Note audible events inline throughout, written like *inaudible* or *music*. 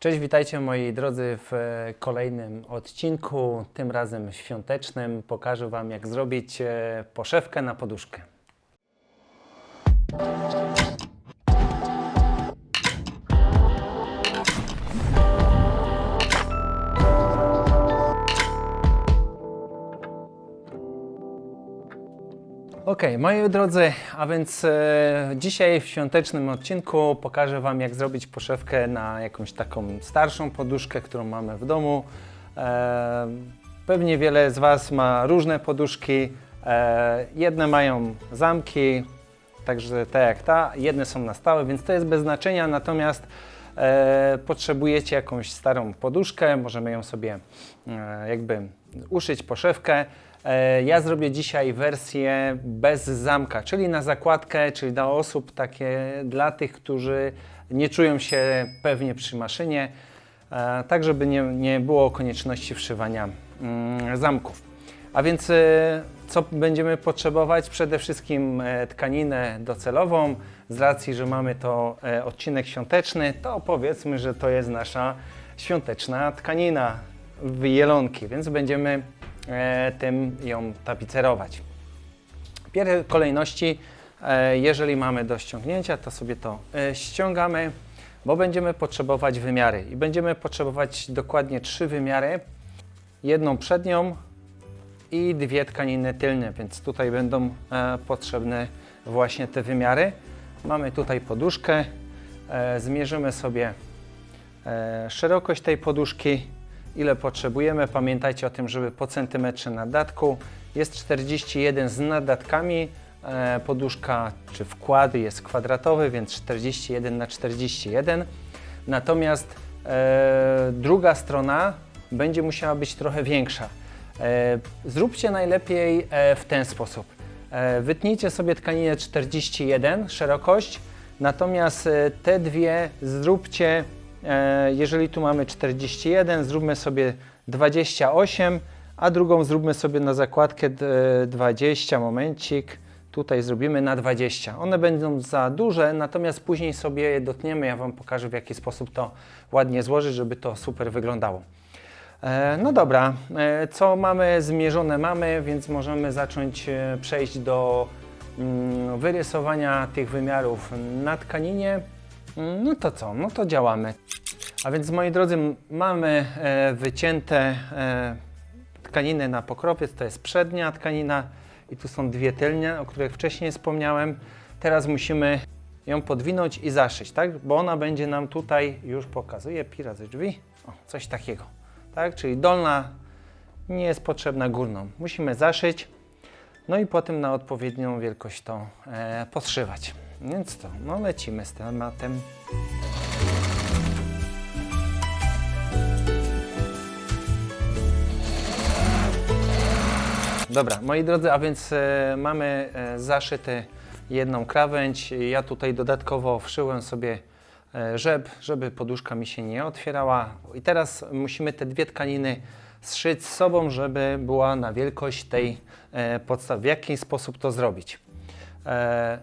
Cześć, witajcie moi drodzy w e, kolejnym odcinku, tym razem świątecznym. Pokażę Wam jak zrobić e, poszewkę na poduszkę. Ok, moi drodzy, a więc e, dzisiaj w świątecznym odcinku pokażę Wam, jak zrobić poszewkę na jakąś taką starszą poduszkę, którą mamy w domu. E, pewnie wiele z Was ma różne poduszki. E, jedne mają zamki, także tak jak ta, jedne są na stałe, więc to jest bez znaczenia. Natomiast e, potrzebujecie jakąś starą poduszkę, możemy ją sobie e, jakby uszyć poszewkę. E, Ja zrobię dzisiaj wersję bez zamka, czyli na zakładkę, czyli dla osób takie, dla tych, którzy nie czują się pewnie przy maszynie, e, tak żeby nie, nie było konieczności wszywania mm, zamków. A więc e, co będziemy potrzebować? Przede wszystkim tkaninę docelową. Z racji, że mamy to odcinek świąteczny, to powiedzmy, że to jest nasza świąteczna tkanina w jelonki, więc będziemy tym ją tapicerować. W pierwszej kolejności, e, jeżeli mamy do ściągnięcia, to sobie to e, ściągamy, bo będziemy potrzebować wymiary i będziemy potrzebować dokładnie trzy wymiary. Jedną przednią, i dwie tkaniny tylne, więc tutaj będą e, potrzebne właśnie te wymiary. Mamy tutaj poduszkę, e, zmierzymy sobie e, szerokość tej poduszki, ile potrzebujemy. Pamiętajcie o tym, żeby po centymetrze nadatku. Jest 41 z nadatkami. E, poduszka czy wkład jest kwadratowy, więc 41 na 41. Natomiast e, druga strona będzie musiała być trochę większa. E, Zróbcie najlepiej w ten sposób. Wytnijcie sobie tkaninę 41 szerokość, natomiast te dwie zróbcie, jeżeli tu mamy 41, zróbmy sobie 28, a drugą zróbmy sobie na zakładkę d- 20, momencik, tutaj zrobimy na 20. One będą za duże, natomiast później sobie je dotniemy, ja Wam pokażę w jaki sposób to ładnie złożyć, żeby to super wyglądało. E, No dobra, e, co mamy zmierzone mamy, więc możemy zacząć e, przejść do mm, wyrysowania tych wymiarów na tkaninie. No to co? No to działamy. A więc moi drodzy, mamy e, wycięte e, tkaniny na pokrowiec, to jest przednia tkanina i tu są dwie tylnie, o których wcześniej wspomniałem. Teraz musimy ją podwinąć i zaszyć, tak? Bo ona będzie nam tutaj, już pokazuje, pi razy drzwi, o, coś takiego, tak? Czyli dolna nie jest potrzebna górną. Musimy zaszyć, no i potem na odpowiednią wielkość to e, podszywać. Więc to, no lecimy z tematem. Dobra, moi drodzy, a więc e, mamy e, jedną krawędź. Ja tutaj dodatkowo wszyłem sobie e, rzep, żeby poduszka mi się nie otwierała. I teraz musimy te dwie tkaniny zszyć z sobą, żeby była na wielkość tej e, podstawy. W jaki sposób to zrobić? E,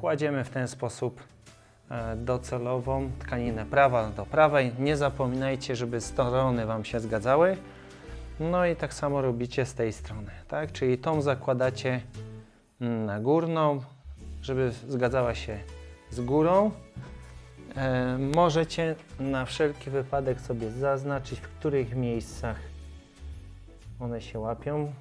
kładziemy w ten sposób e, docelową tkaninę prawa do prawej. Nie zapominajcie, żeby strony Wam się zgadzały. No i tak samo robicie z tej strony, tak? Czyli tą zakładacie mm, na górną, żeby zgadzała się z górą. E, możecie na wszelki wypadek sobie zaznaczyć, w których miejscach one się łapią.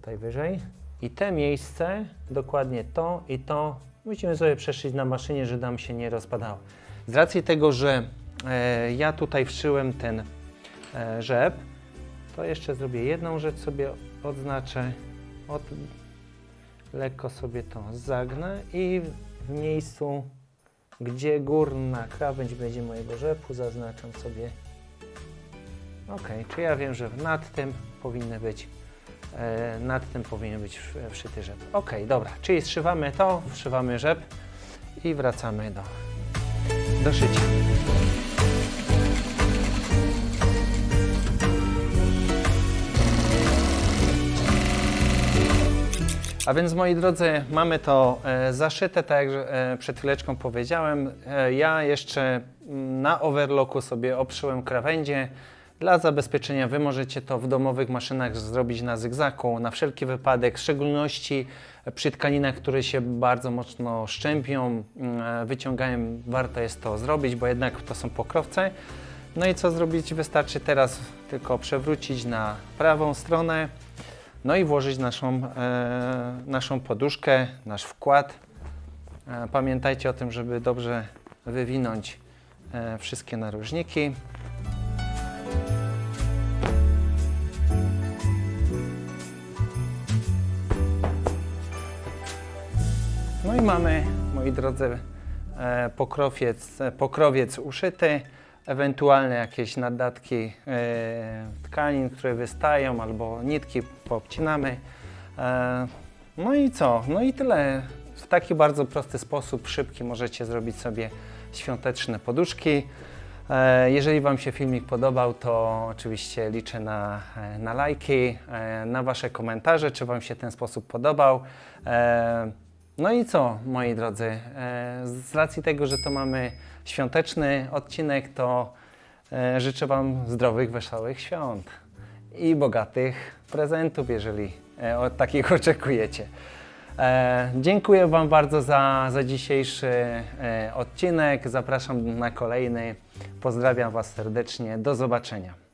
Tutaj wyżej. I te miejsce, dokładnie to i to, musimy sobie przeszyć na maszynie, żeby nam się nie rozpadało. Z racji tego, że e, ja tutaj wszyłem ten e, rzep, to jeszcze zrobię jedną rzecz, sobie odznaczę, od, lekko sobie to zagnę i w miejscu, gdzie górna krawędź będzie mojego rzepu, zaznaczam sobie Ok, czy ja wiem, że nad tym powinny być, nad tym powinien być wszyty rzep. Ok, dobra, czyli zszywamy to, wszywamy rzep i wracamy do, do szycia. A więc moi drodzy, mamy to e, zaszyte, tak jak e, przed chwileczką powiedziałem. E, ja jeszcze mm, na overlocku sobie obszyłem krawędzie. Dla zabezpieczenia Wy możecie to w domowych maszynach zrobić na zygzaku, na wszelki wypadek, w szczególności przy tkaninach, które się bardzo mocno szczępią, mm, e, wyciągają, warto jest to zrobić, bo jednak to są pokrowce. No i co zrobić? Wystarczy teraz tylko przewrócić na prawą stronę, no i włożyć naszą, e, naszą poduszkę, nasz wkład. E, pamiętajcie o tym, żeby dobrze wywinąć e, wszystkie narożniki. No i mamy, moi drodzy, e, pokrowiec, e, pokrowiec uszyty, ewentualne jakieś naddatki e, tkanin, które wystają, albo nitki poobcinamy. No i co? No i tyle. W taki bardzo prosty sposób, szybki, możecie zrobić sobie świąteczne poduszki. Jeżeli Wam się filmik podobał, to oczywiście liczę na, na lajki, na Wasze komentarze, czy Wam się ten sposób podobał. No i co, moi drodzy, e, z racji tego, że to mamy świąteczny odcinek, to e, życzę Wam zdrowych, wesołych świąt i bogatych prezentów, jeżeli e, od takich *laughs* oczekujecie. Dziękuję Wam bardzo za, za dzisiejszy odcinek. Zapraszam na kolejny. Pozdrawiam Was serdecznie. Do zobaczenia.